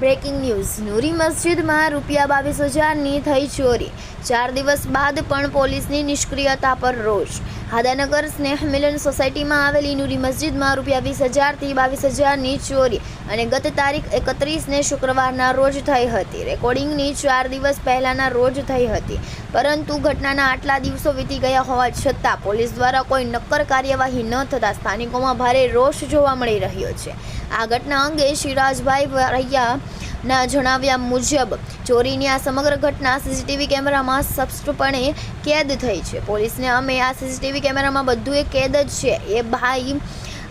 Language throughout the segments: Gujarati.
બ્રેકિંગ ન્યૂઝ નૂરી મસ્જિદમાં રૂપિયા બાવીસ હજારની થઈ ચોરી. ચાર દિવસ બાદ પણ પોલીસની નિષ્ક્રિયતા પર રોષ. હાદાનગર સ્નેહ મિલન સોસાયટીમાં આવેલી નૂરી મસ્જિદમાં રૂપિયા વીસ હજારથી બાવીસ હજારની ચોરી અને ગત તારીખ એકત્રીસને શુક્રવારના રોજ થઈ હતી. રેકોર્ડિંગની ચાર દિવસ પહેલાના રોજ થઈ હતી. પરંતુ ઘટનાના આટલા દિવસો વીતી ગયા હોવા છતાં પોલીસ દ્વારા કોઈ નક્કર કાર્યવાહી ન થતાં સ્થાનિકોમાં ભારે રોષ જોવા મળી રહ્યો છે. આ ઘટના અંગે શિરાજભાઈ વરૈયા ના જણાવ્યા મુજબ, ચોરીની આ સમગ્ર ઘટના સીસીટીવી કેમેરામાં સ્પષ્ટપણે કેદ થઈ છે. પોલીસને અમે આ સીસીટીવી કેમેરામાં બધું એ કેદ જ છે. એ ભાઈ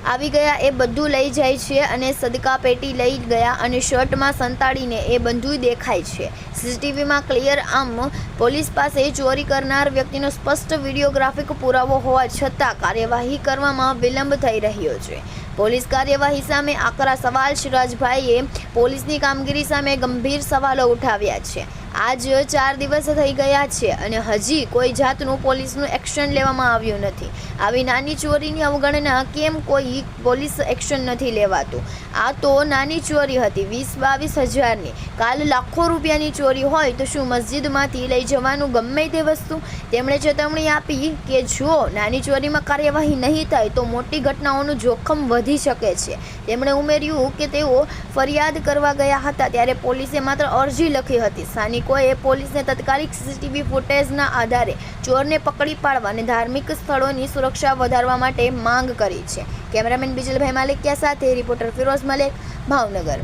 આવી ગયા એ બધું લઈ જાય છે અને સદકા પેટી લઈ ગયા અને શર્ટમાં સંતાડીને એ બધું દેખાય છે. સીસીટીવીમાં ક્લિયર આમ પોલીસ પાસે ચોરી કરનાર વ્યક્તિનો સ્પષ્ટ વિડીયોગ્રાફિક પુરાવો હોવા છતાં કાર્યવાહી કરવામાં વિલંબ થઈ રહ્યો છે. પોલીસ કાર્યવાહી સામે આકરા સવાલ સિરાજભાઈએ પોલીસની કામગીરી સામે ગંભીર સવાલો ઉઠાવ્યા છે. આજ ચાર દિવસ થઈ ગયા છે અને હજી કોઈ જાતનું પોલીસનું એક્શન લેવામાં આવ્યું નથી. આવી નાની ચોરીની અવગણના કેમ કોઈ પોલીસ એક્શન નથી લેવાતું? આ તો નાની ચોરી હતી, વીસ બાવીસ હજારની. કાલ લાખો રૂપિયાની ચોરી હોય તો શું મસ્જિદમાંથી લઈ જવાનું ગમે તે વસ્તુ? તેમણે ચેતવણી આપી કે જો નાની ચોરીમાં કાર્યવાહી નહીં થાય તો મોટી ઘટનાઓનું જોખમ વધી શકે છે. તેમણે ઉમેર્યું કે તેઓ ફરિયાદ કરવા ગયા હતા ત્યારે પોલીસે માત્ર અરજી લખી હતી. સ્થાનિકોએ પોલીસને તત્કાલિક સીસીટીવી ફૂટેજના આધારે ચોરને પકડી પાડવા અને ધાર્મિક સ્થળોની સુરક્ષા વધારવા માટે માંગ કરી છે. કેમેરામેન બિજલભાઈ માલિકિયા સાથે રિપોર્ટર ફિરોઝ મલેક, ભાવનગર.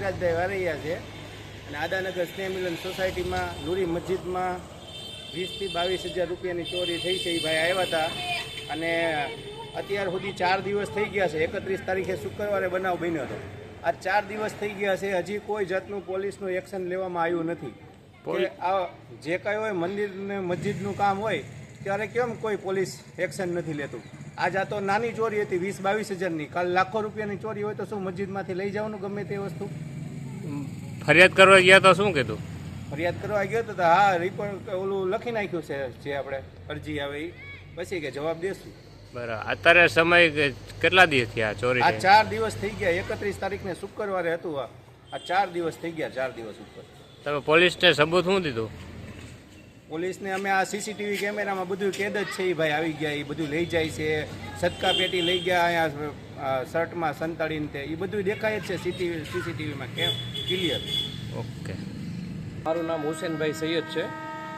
ધીરાજભાઈ વારૈયા છે. અને આદાનગર સ્નેહ મિલન સોસાયટીમાં નૂરી મસ્જિદમાં વીસથી બાવીસ હજાર રૂપિયાની ચોરી થઈ છે એ ભાઈ આવ્યા હતા. અને અત્યાર સુધી ચાર દિવસ થઈ ગયા છે. એકત્રીસ તારીખે શુક્રવારે બનાવ બન્યો હતો. આ ચાર દિવસ થઈ ગયા છે. હજી કોઈ જાતનું પોલીસનું એક્શન લેવામાં આવ્યું નથી. આ જે કાંઈ હોય મંદિર ને મસ્જિદનું કામ હોય ત્યારે કેમ કોઈ પોલીસ એક્શન નથી લેતું? આજ આ તો નાની ચોરી હતી વીસ બાવીસ હજારની. કાલ લાખો રૂપિયાની ચોરી હોય તો શું મસ્જિદમાંથી લઈ જવાનું ગમે તે વસ્તુ? ફરિયાદ કરવા ગયા તો શું કીધું? ફરિયાદ કરવા ગયો તો હા રિપોર્ટ ઓલું લખી નાખ્યું છે જે આપણે અરજી આવે એ પછી કે જવાબ દેશું. બરાબર. અત્યારે સમય કેટલા દિવસ થયા ચોરી આ ચાર દિવસ થઈ ગયા. એકત્રીસ તારીખને શુક્રવારે હતું આ. આ ચાર દિવસ થઈ ગયા ચાર દિવસ ઉપર. તમે પોલીસને સબૂત શું દીધું? પોલીસને અમે આ સીસીટીવી કેમેરામાં બધું કેદ જ છે એ ભાઈ આવી ગયા એ બધું લઈ જાય છે. સદકા પેટી લઈ ગયા અહીંયા આ શર્ટમાં સંતાડીને તે એ બધું દેખાય જ છે સીટીવી સીસીટીવીમાં કેમ? Clear okay. મારું નામ હુસેનભાઈ સૈયદ છે.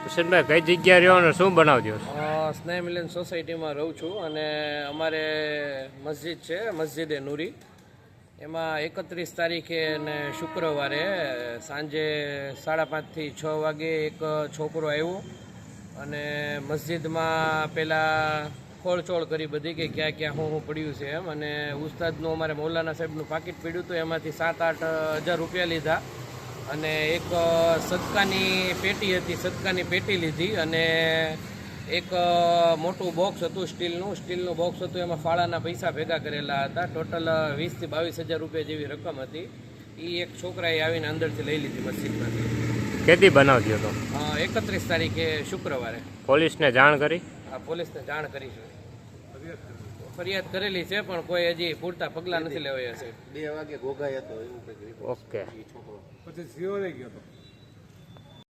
હુસેનભાઈ કઈ જગ્યાએ રહ્યો અને શું બનાવજો? સ્નેહ મિલન સોસાયટીમાં રહું છું અને અમારે મસ્જિદ છે મસ્જિદે નૂરી. એમાં એકત્રીસ તારીખે અને શુક્રવારે સાંજે સાડા પાંચથી છ વાગે એક છોકરો આવ્યો અને મસ્જિદમાં પહેલાં ખોળચોળ કરી બધી કે ક્યાં ક્યાં હું હું પડ્યું છે એમ. અને ઉસ્તાદનું અમારે મૌલાના સાહેબનું પાકીટ પડ્યું હતું, એમાંથી સાત આઠ હજાર રૂપિયા લીધા. અને એક સદકાની પેટી હતી, સદકાની પેટી લીધી અને એક મોટું બોક્સ હતું સ્ટીલનું. સ્ટીલનું બોક્સ હતું એમાં ફાળાના પૈસા ભેગા કરેલા હતા. ટોટલ વીસથી બાવીસ હજાર રૂપિયા જેવી રકમ હતી. એ એક છોકરાએ આવીને અંદરથી લઈ લીધી મસ્જિદમાંથી. કેદી બનાવજો તો. એકત્રીસ તારીખે શુક્રવારે. પોલીસને જાણ કરી? આ પોલીસને જાણ કરી છે. ફરિયાદ કરેલી છે પણ કોઈ હજી પૂરતા પગલાં નથી લેવાયા છે. બે વાગે ગોગાઈ હતો એવું કંઈક ઓકે. છોકરો. પછી સિયોરે ગયો હતો.